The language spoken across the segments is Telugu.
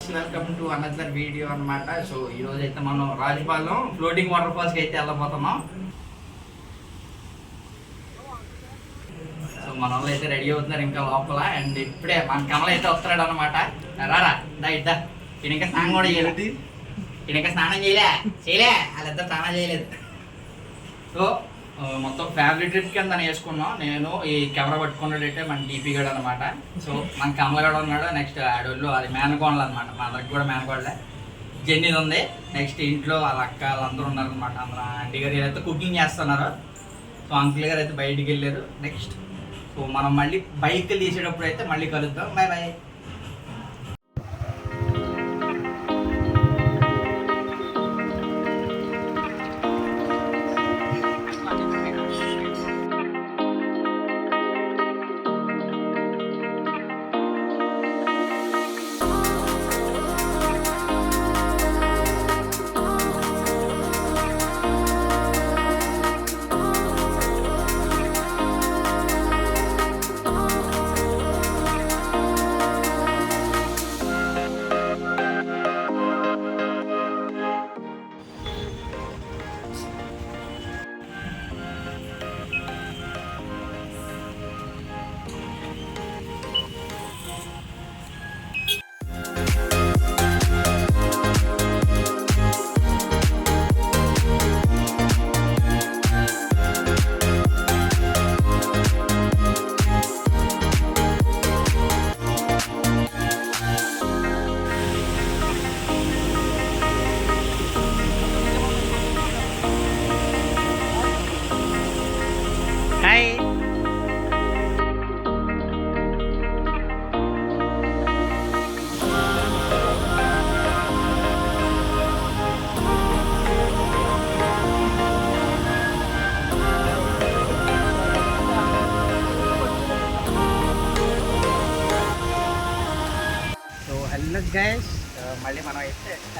వెల్కమ్ టు అనదర్ వీడియో అన్నమాట. సో ఈ రోజు అయితే మనం రాజపాలెం ఫ్లోటింగ్ వాటర్ ఫాల్స్కి అయితే వెళ్ళబోతున్నాం. సో మన వాళ్ళు అయితే రెడీ అవుతున్నారు ఇంకా లోపల. అండ్ ఇప్పుడే మన కమల అయితే వస్తున్నాడు అనమాట రారా దా ఇద్దా. ఇంకా స్నానం కూడా చేయలేదు ఇంకా స్నానం చేయలే. చేయలే. వాళ్ళిద్దరు స్నానం చేయలేదు. సో మొత్తం ఫ్యామిలీ ట్రిప్ కింద వేసుకున్నాం నేను ఈ కెమెరా పట్టుకున్నాడైతే మన డీపీ గడ్ అనమాట సో మన కమలగడ ఉన్నాడు. నెక్స్ట్ ఆడోళ్ళు అది మేనకోడలు అనమాట మా దగ్గర కూడా మేనకోడలే. జెన్నీ ఉంది. నెక్స్ట్ ఇంట్లో వాళ్ళ అక్క వాళ్ళందరూ ఉన్నారు అనమాట అందరూ ఆంటీ గారు అయితే కుకింగ్ చేస్తున్నారు సో అంకుల్ గారు అయితే బయటికి వెళ్ళారు. నెక్స్ట్ సో మనం మళ్ళీ బైక్ తీసేటప్పుడు అయితే మళ్ళీ కలుద్దాం. బాయ్ బాయ్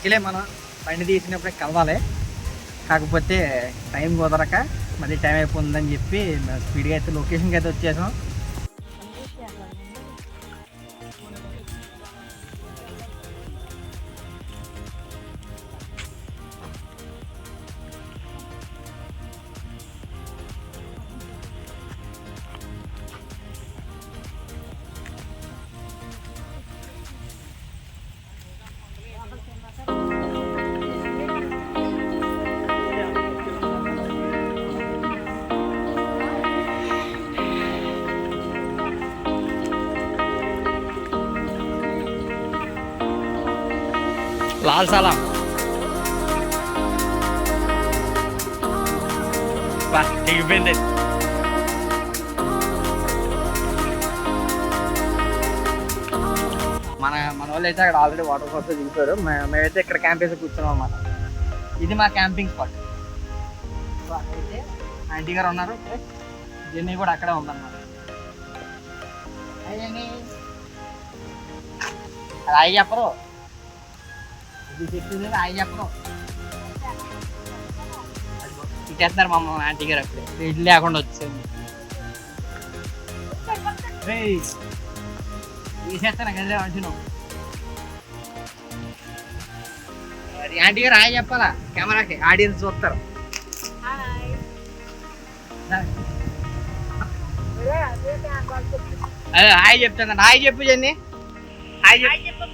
యాక్చువల్లీ మనం బండి తీసినప్పుడే కలవాలి. కాకపోతే టైం కుదరక మళ్ళీ టైం అయిపోతుందని చెప్పి స్పీడ్గా అయితే లొకేషన్కి అయితే వచ్చేసాం. లాల్ సలాం దిగిపోయింది మన మన వాళ్ళు అయితే అక్కడ ఆల్రెడీ వాటర్ ఫాల్స్ దిగుతారు మేమైతే ఇక్కడ క్యాంప్ వేసి కూర్చున్నాం అన్నమాట. ఇది మా క్యాంపింగ్ స్పాట్ సో అక్కడైతే ఆంటీ గారు ఉన్నారు. జెన్నీ కూడా అక్కడే ఉందన్నమాట. హాయ్ అది అయ్యి చెప్పరు. చెప్తుంది ఆయన చెప్పరు ఇచ్చేస్తున్నారు మా ఆంటీ గారు అప్పుడే ఇల్లు లేకుండా వచ్చింది తీసేస్తాను కదా మరి ఆంటీ గారు హాయ్. చెప్పాలా కెమెరాకి ఆడియన్స్ చూస్తారు అదే హాయ్ చెప్తాను. హాయ్ చెప్పు జన్ని. హాయ్ చెప్పు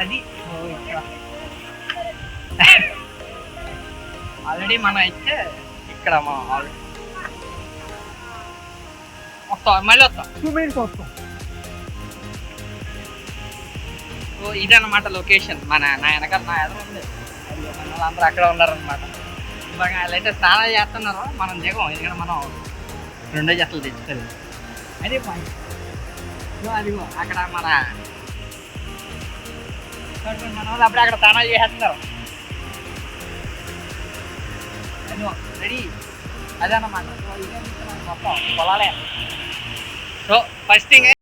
అది ఆల్రెడీ మనం అయితే ఇక్కడ మనం ఆల్రెడీ వస్తాం మళ్ళీ వస్తాం. టూ మినిట్స్ వస్తాం. సో ఇదన్నమాట లొకేషన్ మన నా వెనకాల నా ఎదురు ఉంది. వాళ్ళందరూ అక్కడ ఉన్నారనమాట ఇవాళ వాళ్ళైతే స్నానాలు చేస్తున్నారు. మనం దిగం. ఎందుకంటే మనం రెండో జతలు తెచ్చుకోలేదు. అదే పాయింట్ సో అదిగో అక్కడ మన చూడండి మన వాళ్ళు అప్పుడే అక్కడ స్నానాలు చేసేస్తున్నారు అదిగో రెడీ అదన్నమాట సో ఇదే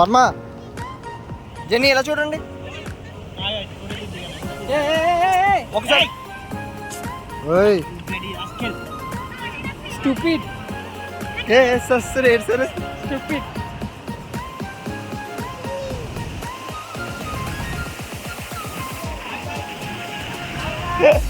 వర్మ. జెన్నీ ఇలా చూడండి? ఒకసారి. ఓయ్. స్టూపిడ్ ఏ సరే ఏడు సరే. స్టూపిడ్ ఓయ్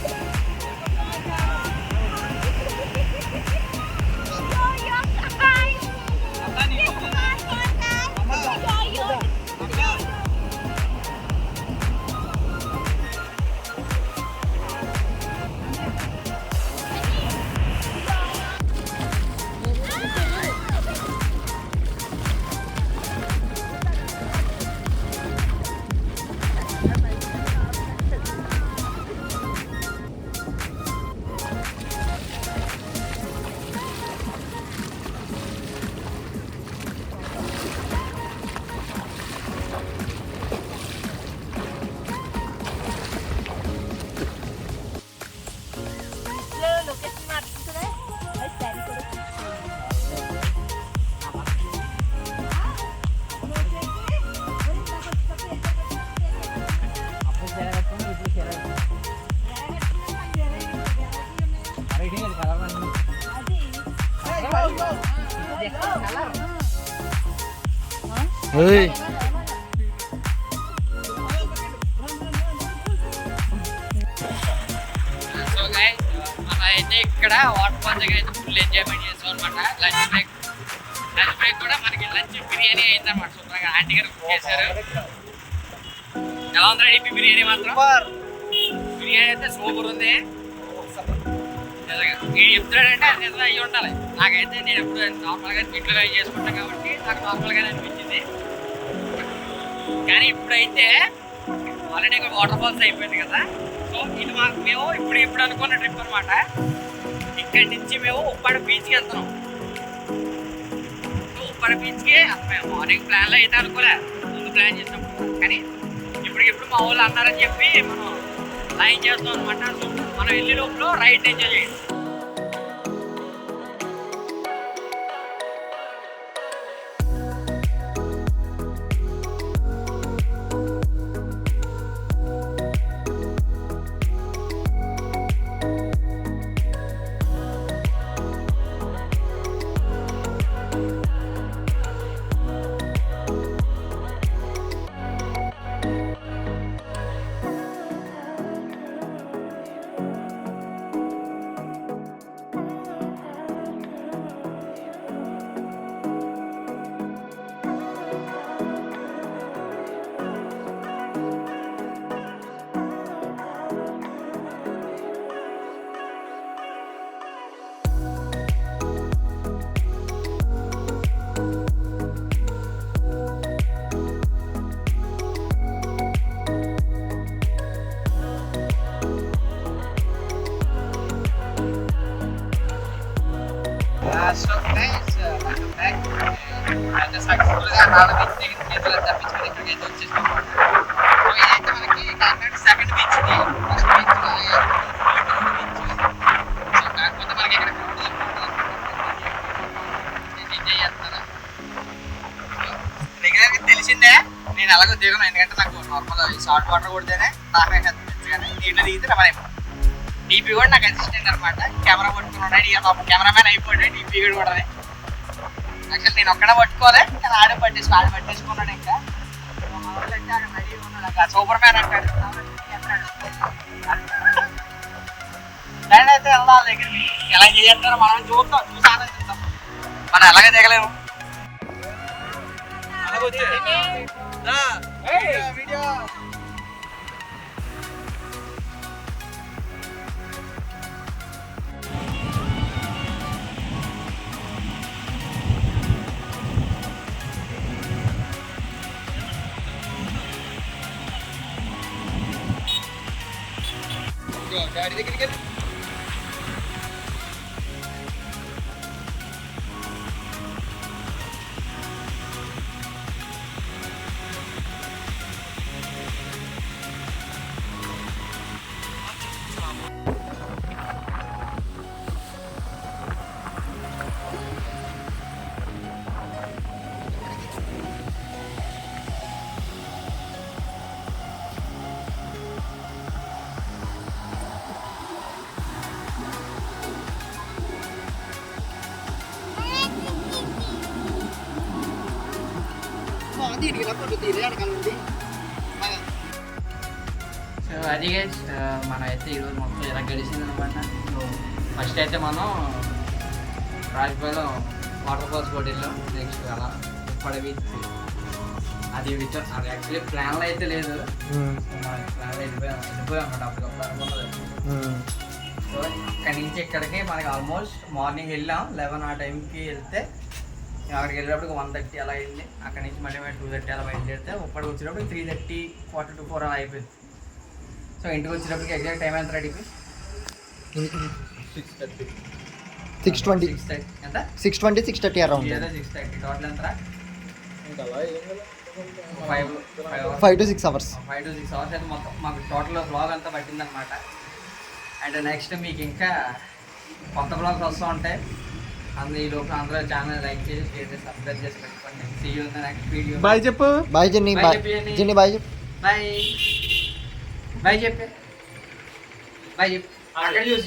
సో గైస్ మనం అయితే ఇక్కడ వాటర్ ఫాల్ దగ్గర అయితే ఫుల్ ఎంజాయ్మెంట్ చేస్తాం అనమాట లంచ్ బ్రేక్ లంచ్ బ్రేక్ కూడా మనకి లంచ్ బిర్యానీ అయింది అనమాట సూపర్గా ఆంటీ గారు కుక్ చేశారు ఎలా ఉంది రెడీ బిర్యానీ మాత్రం బిర్యానీ అయితే సూపర్ ఉంది. వీడు చెప్తున్నాడంటే అది నిజంగా అయ్యి ఉండాలి నాకైతే నేను ఎప్పుడు నార్మల్గా ఇంట్లో చేసుకుంటాను కాబట్టి నాకు నార్మల్గానే అనిపించింది కానీ ఇప్పుడైతే ఆల్రెడీ ఇక్కడ వాటర్ ఫాల్స్ అయిపోయింది కదా. సో ఇది మాకు మేము ఇప్పుడు ఇప్పుడు అనుకున్న ట్రిప్ అనమాట ఇక్కడి నుంచి మేము ఉప్పాడ బీచ్కి వెళ్తున్నాం. సో ఉప్పాడ బీచ్కి మేము మార్నింగ్ ప్లాన్లో అయితే అనుకోలే. ముందు ప్లాన్ చేసినప్పుడు కానీ ఇప్పటికిప్పుడు మా వాళ్ళు అన్నారని చెప్పి మనం లైన్ చేస్తాం అనమాట సో మనం వెళ్ళే లోపల రైట్ ఎంజాయ్ చేయండి. సక్సెస్ఫుల్గా బీచ్ దగ్గర చేతులు తప్పించుకొని ఇక్కడికి అయితే వచ్చేసాం సో ఇదైతే మనకి కాకినాడ సెకండ్ బీచ్ ఇది ఫస్ట్ బీచ్ బీచ్ సో కాకపోతే మనకి ఇక్కడ crowd ఎక్కువ ఉంటుంది. ఎంజాయ్ చేస్తారా రెగ్యులర్గా తెలిసిందే నేను అలాగే దిగను ఎందుకంటే నాకు నార్మల్ షార్ట్ వాటర్ కొడితేనే దాకా కానీ నీళ్ళు దిగితే రమణ డీపీ కూడా నాకు అసిస్టెంట్ అనమాట కెమెరా పట్టుకున్నాడు ఇక కెమెరామెన్ అయిపోయాడు డీపీ కూడా కూడా నేను ఒక్కడే పట్టుకోలే కానీ ఆడే పట్టేసి ఆడ పట్టేసుకున్నాడు ఇంకా. సూపర్ మ్యాన్ అంటాడు. దాని అయితే వెళ్దాం దగ్గరికి. ఎలా చేస్తారో మనం చూద్దాం చూసి ఆనందిద్దాం మనం ఎలాగే దిగలేము. వీడియో. డాడీ దగ్గరికి సో అది guys, ఆ, మన అయితే ఈరోజు మొత్తం ఇలా గడిచింది అనమాట ఫస్ట్ అయితే మనం రాజపాలెం వాటర్ ఫాల్స్ పోటీలో నెక్స్ట్ అలా పడవి అది విచర్ అది యాక్చువల్లీ ప్లాన్లో అయితే లేదు. ప్లాన్లో వెళ్ళిపోయాం. వెళ్ళిపోయాం అప్పటికప్పుడు అనుకున్నది. సో ఇక్కడి నుంచి ఇక్కడికి మనకి ఆల్మోస్ట్ మార్నింగ్ వెళ్ళాం. లెవెన్ ఆ టైంకి వెళ్తే అక్కడికి వెళ్ళేటప్పుడు వన్ థర్టీ అలా అయింది. అక్కడి నుంచి మళ్ళీ టూ థర్టీ అలా బయలుదేరితే ఇప్పటికి వచ్చేటప్పుడు three thirty quarter to four అలా అయిపోయింది. సో ఇంటికి వచ్చేటప్పటికి ఎగ్జాక్ట్ టైం ఎంత ready six thirty six twenty six thirty ఎంత? Six twenty six thirty around ఏదో సిక్స్ థర్టీ టోటల్ ఎంత five five five to six hours five to six hours అయితే మొత్తం మాకు టోటల్ బ్లాగ్ అంతా పట్టిందనమాట అండ్ నెక్స్ట్ మీకు ఇంకా కొత్త బ్లాగ్స్ వస్తూ ఉంటాయి. అందరూ ఈ లోపల అందరూ ఛానల్ లైక్ చేసి షేర్ చేసి సబ్స్క్రైబ్ చేసి పెట్టుకోండి see you next video bye చెప్పు బాయ్ జెన్నీ Bye బాయ్ చెప్పు, జెన్నీ. జెన్నీ బాయ్ చెప్పు బాయ్ బాయ్ చెప్పే బాయ్ చెప్పు అక్కడ చూసి